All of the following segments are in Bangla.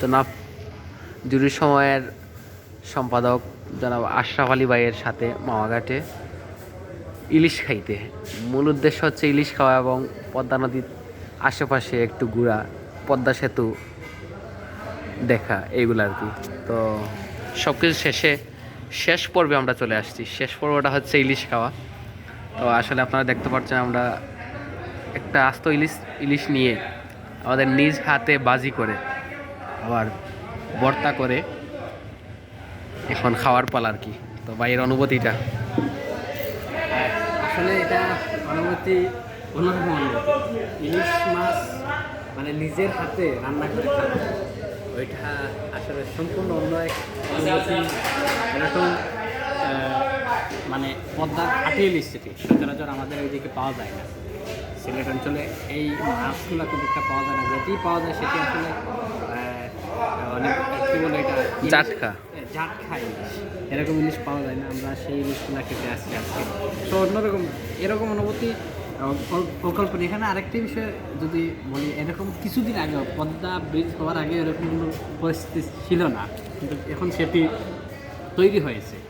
জনাব জরুরি সময়ের সম্পাদক জনাব আশরাফ আলী ভাইয়ের সাথে মামাঘাটে ইলিশ খাইতে। মূল উদ্দেশ্য হচ্ছে ইলিশ খাওয়া এবং পদ্মা নদীর আশেপাশে একটু ঘোরা, পদ্মা সেতু দেখা, এইগুলো আর কি। তো সব কিছু শেষে শেষ পর্বে আমরা চলে আসছি। শেষ পর্বটা হচ্ছে ইলিশ খাওয়া। তো আসলে আপনারা দেখতে পাচ্ছেন আমরা একটা আস্ত ইলিশ ইলিশ নিয়ে আমাদের নিজ হাতে বাজি করে, আবার ভর্তা করে এখন খাওয়ার পাল আর কি। তো ভাইয়ের অনুভূতিটা? আসলে এটা অনুভূতি অন্যরকম অনুভূতি। ইলিশ মাছ মানে নিজের হাতে রান্না করে খাওয়া। ওইটা আসলে সম্পূর্ণ অন্য এক অনুভূতি। এরকম মানে পদ্মার হাটে ইলিশ থেকে সচরাচর আমাদের ওইদিকে পাওয়া যায় না। সিলেট অঞ্চলে এই মাছগুলো খুব একটা পাওয়া যায় না। যেটি পাওয়া যায় সেটি আসলে অনেক কী বলে এটা? ইলিশ- জাটকা। ইলিশ। এরকম ইলিশ পাওয়া যায় না। আমরা সেই ইলিশগুলো খেতে আসছি আজকে। তো অন্যরকম এরকম অনুভূতি অকল্পনীয়। এখানে আরেকটি বিষয় যদি বলি এরকম কিছুদিন আগে পদ্মা ব্রিজ হওয়ার আগে এরকম কোনো পরিস্থিতি ছিল না। কিন্তু এখন সেটি তৈরি হয়েছে।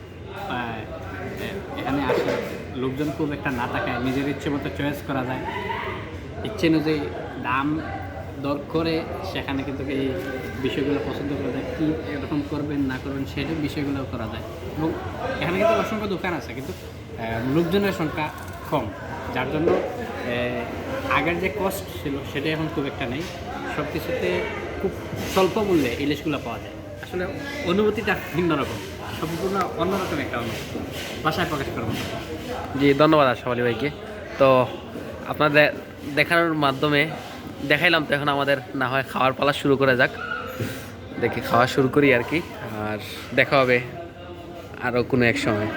লোকজন খুব একটা না তাকায়, নিজের ইচ্ছে মতো চয়েস করা যায়। ইচ্ছে অনুযায়ী দাম দর করে সেখানে কিন্তু এই বিষয়গুলো পছন্দ করা যায়, কী এরকম করবেন, না করবেন সেটা বিষয়গুলো করা যায়। এবং এখানে কিন্তু অসংখ্য দোকান আছে, কিন্তু লোকজনের সংখ্যা কম। যার জন্য আগের যে কস্ট ছিল, সেটা এখন খুব একটা নেই। সব কিছুতে খুব স্বল্প মূল্যে ইলিশগুলো পাওয়া যায়। আসলে অনুভূতিটা ভিন্ন রকম। সম্পূর্ণ অন্যরকম একটা অনুভূতি। ভাষায় প্রকাশ করব জি, ধন্যবাদ আশাফালি ভাইকে। তো আপনাদের দেখানোর মাধ্যমে দেখাইলাম তো এখন আমাদের না হয় খাওয়ার পালা শুরু করা যাক। দেখি খাওয়া শুরু করি আর কি। আর দেখা হবে আরও কোনো এক সময়।